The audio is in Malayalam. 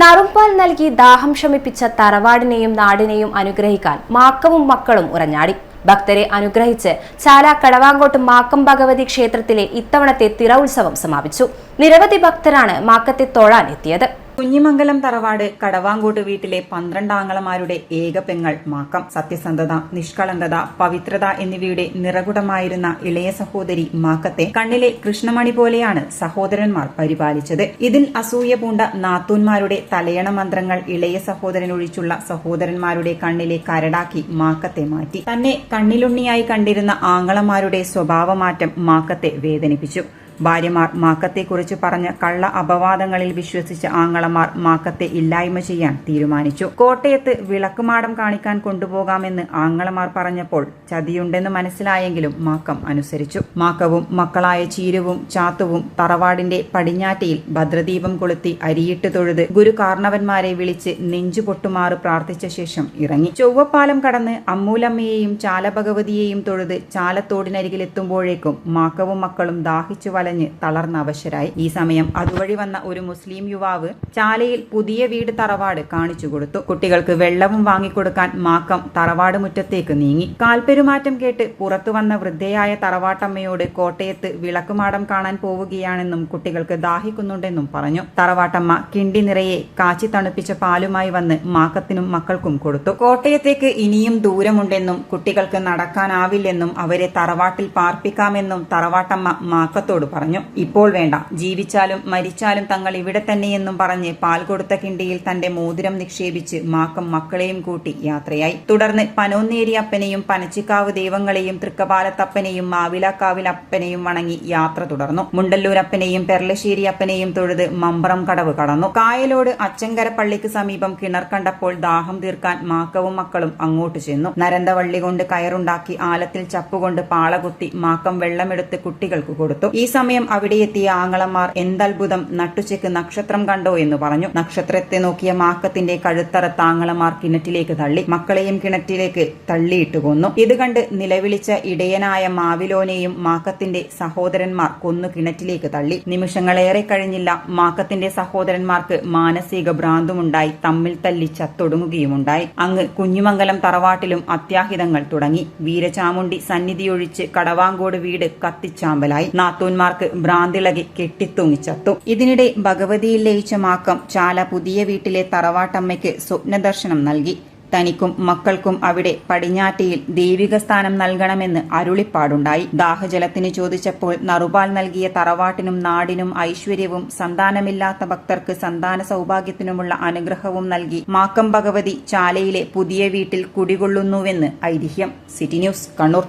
നറുംപാൽ നൽകി ദാഹം ശമിപ്പിച്ച തറവാടിനെയും നാടിനെയും അനുഗ്രഹിക്കാൻ മാക്കവും മക്കളും ഉറഞ്ഞാടി. ഭക്തരെ അനുഗ്രഹിച്ച് ചാല കടവാങ്കോട്ട് മാക്കം ഭഗവതി ക്ഷേത്രത്തിലെ ഇത്തവണത്തെ തിറ ഉത്സവം സമാപിച്ചു. നിരവധി ഭക്തരാണ് മാക്കത്തെ തൊഴാൻ എത്തിയത്. കുഞ്ഞിമംഗലം തറവാട് കടവാങ്കോട്ട് വീട്ടിലെ പന്ത്രണ്ടാങ്ങളമാരുടെ ഏക പെങ്ങൾ മാക്കം. സത്യസന്ധത നിഷ്കളങ്കത പവിത്രത എന്നിവയുടെ നിറകുടമായിരുന്ന ഇളയ സഹോദരി മാക്കത്തെ കണ്ണിലെ കൃഷ്ണമണി പോലെയാണ് സഹോദരന്മാർ പരിപാലിച്ചത്. ഇതിൽ അസൂയ പൂണ്ട നാത്തൂന്മാരുടെ തലയണ മന്ത്രങ്ങൾ ഇളയ സഹോദരനൊഴിച്ചുള്ള സഹോദരന്മാരുടെ കണ്ണിലെ കരടാക്കി മാക്കത്തെ മാറ്റി. തന്നെ കണ്ണിലുണ്ണിയായി കണ്ടിരുന്ന ആങ്ങളമാരുടെ സ്വഭാവമാറ്റം മാക്കത്തെ വേദനിപ്പിച്ചു. ഭാര്യമാർ മാക്കത്തെക്കുറിച്ച് പറഞ്ഞ കള്ള അപവാദങ്ങളിൽ വിശ്വസിച്ച ആങ്ങളമാർ മാക്കത്തെ ഇല്ലായ്മ ചെയ്യാൻ തീരുമാനിച്ചു. കോട്ടയത്ത് വിളക്കുമാടം കാണിക്കാൻ കൊണ്ടുപോകാമെന്ന് ആങ്ങളമാർ പറഞ്ഞപ്പോൾ ചതിയുണ്ടെന്ന് മനസ്സിലായെങ്കിലും മാക്കം അനുസരിച്ചു. മാക്കവും മക്കളായ ചീരുവും ചാത്തുവും തറവാടിന്റെ പടിഞ്ഞാറ്റയിൽ ഭദ്രദീപം കൊളുത്തി അരിയിട്ട് തൊഴുത് ഗുരു കാർണവന്മാരെ വിളിച്ച് നെഞ്ചു പൊട്ടുമാറ് പ്രാർത്ഥിച്ച ശേഷം ഇറങ്ങി. ചൊവ്വപ്പാലം കടന്ന് അമ്മൂലമ്മയെയും ചാലഭഗവതിയെയും തൊഴുത് ചാലത്തോടിനരികിലെത്തുമ്പോഴേക്കും മാക്കവും മക്കളും ദാഹിച്ചു വലഞ്ഞ് തളർന്ന അവശരായി. ഈ സമയം അതുവഴി വന്ന ഒരു മുസ്ലിം യുവാവ് ചാലയിൽ പുതിയ വീട് തറവാട് കാണിച്ചു കൊടുത്തു. കുട്ടികൾക്ക് വെള്ളവും വാങ്ങിക്കൊടുക്കാൻ മാക്കം തറവാട് മുറ്റത്തേക്ക് നീങ്ങി. കാൽപ്പെരുമാറ്റം കേട്ട് പുറത്തു വന്ന വൃദ്ധയായ തറവാട്ടമ്മയോട് കോട്ടയത്ത് വിളക്കുമാടം കാണാൻ പോവുകയാണെന്നും കുട്ടികൾക്ക് ദാഹിക്കുന്നുണ്ടെന്നും പറഞ്ഞു. തറവാട്ടമ്മ കിണ്ടി നിറയെ കാച്ചി തണുപ്പിച്ച പാലുമായി വന്ന് മാക്കത്തിനും മക്കൾക്കും കൊടുത്തു. കോട്ടയത്തേക്ക് ഇനിയും ദൂരമുണ്ടെന്നും കുട്ടികൾക്ക് നടക്കാനാവില്ലെന്നും അവരെ തറവാട്ടിൽ പാർപ്പിക്കാമെന്നും തറവാട്ടമ്മ മാക്കത്തോട് പറഞ്ഞു. ഇപ്പോൾ വേണ്ട. ജീവിച്ചാലും മരിച്ചാലും തങ്ങൾ ഇവിടെ തന്നെയെന്നും പറഞ്ഞ് പാൽ കൊടുത്ത കിണ്ടിയിൽ തന്റെ മോതിരം നിക്ഷേപിച്ച് മാക്കം മക്കളെയും കൂട്ടി യാത്രയായി. തുടർന്ന് പനോന്നേരി അപ്പനെയും പനച്ചിക്കാവ് ദൈവങ്ങളെയും തൃക്കപാലത്തപ്പനെയും മാവിലാക്കാവിൽ അപ്പനെയും വണങ്ങി യാത്ര തുടർന്നു. മുണ്ടല്ലൂരപ്പനെയും പെർലശ്ശേരി അപ്പനെയും തൊഴുത് മമ്പ്രം കടവ് കടന്നു. കായലോട് അച്ചങ്കര പള്ളിക്ക് സമീപം കിണർ കണ്ടപ്പോൾ ദാഹം തീർക്കാൻ മാക്കവും മക്കളും അങ്ങോട്ട് ചെന്നു. നരന്തവള്ളി കൊണ്ട് കയറുണ്ടാക്കി ആലത്തിൽ ചപ്പുകൊണ്ട് പാളകുത്തി മാക്കം വെള്ളമെടുത്ത് കുട്ടികൾക്ക് കൊടുത്തു. ഈ സമയം അവിടെയെത്തിയ ആങ്ങളമാർ എന്തത്ഭുതം നട്ടുച്ചയ്ക്ക് നക്ഷത്രം കണ്ടോ? എന്ന് പറഞ്ഞു. നക്ഷത്രത്തെ നോക്കിയ മാക്കത്തിന്റെ കഴുത്തറ താങ്ങളമാർ കിണറ്റിലേക്ക് തള്ളി. മക്കളെയും കിണറ്റിലേക്ക് തള്ളിയിട്ട് കൊന്നു. ഇത് കണ്ട് നിലവിളിച്ച ഇടയനായ മാവിലോനെയും മാക്കത്തിന്റെ സഹോദരന്മാർ കൊന്നു കിണറ്റിലേക്ക് തള്ളി. നിമിഷങ്ങളേറെ കഴിഞ്ഞില്ല. മാക്കത്തിന്റെ സഹോദരന്മാർക്ക് മാനസിക ഭ്രാന്തുമുണ്ടായി. തമ്മിൽ തല്ലി ചത്തൊടുങ്ങുകയുമുണ്ടായി. അങ്ങ് കുഞ്ഞുമംഗലം തറവാട്ടിലും അത്യാഹിതങ്ങൾ തുടങ്ങി. വീരചാമുണ്ടി സന്നിധിയൊഴിച്ച് കടവാങ്കോട് വീട് കത്തിച്ചാമ്പലായി. നാത്തൂന്മാർക്ക് ഭ്രാന്തിളകി കെട്ടിത്തൂങ്ങിച്ചത്തു. ഇതിനിടെ ഭഗവതിയിൽ ലയിച്ച മാക്കം ചാല പുതിയ വീട്ടിലെ തറവാട്ടമ്മയ്ക്ക് സ്വപ്നദർശനം നൽകി. തനിക്കും മക്കൾക്കും അവിടെ പടിഞ്ഞാറ്റയിൽ ദൈവിക സ്ഥാനം നൽകണമെന്ന് അരുളിപ്പാടുണ്ടായി. ദാഹജലത്തിന് ചോദിച്ചപ്പോൾ നറുപാൽ നൽകിയ തറവാട്ടിനും നാടിനും ഐശ്വര്യവും സന്താനമില്ലാത്ത ഭക്തർക്ക് സന്താന സൗഭാഗ്യത്തിനുമുള്ള അനുഗ്രഹവും നൽകി. മാക്കം ഭഗവതി ചാലയിലെ പുതിയ വീട്ടിൽ കുടികൊള്ളുന്നുവെന്ന് ഐതിഹ്യം. City news Kannur.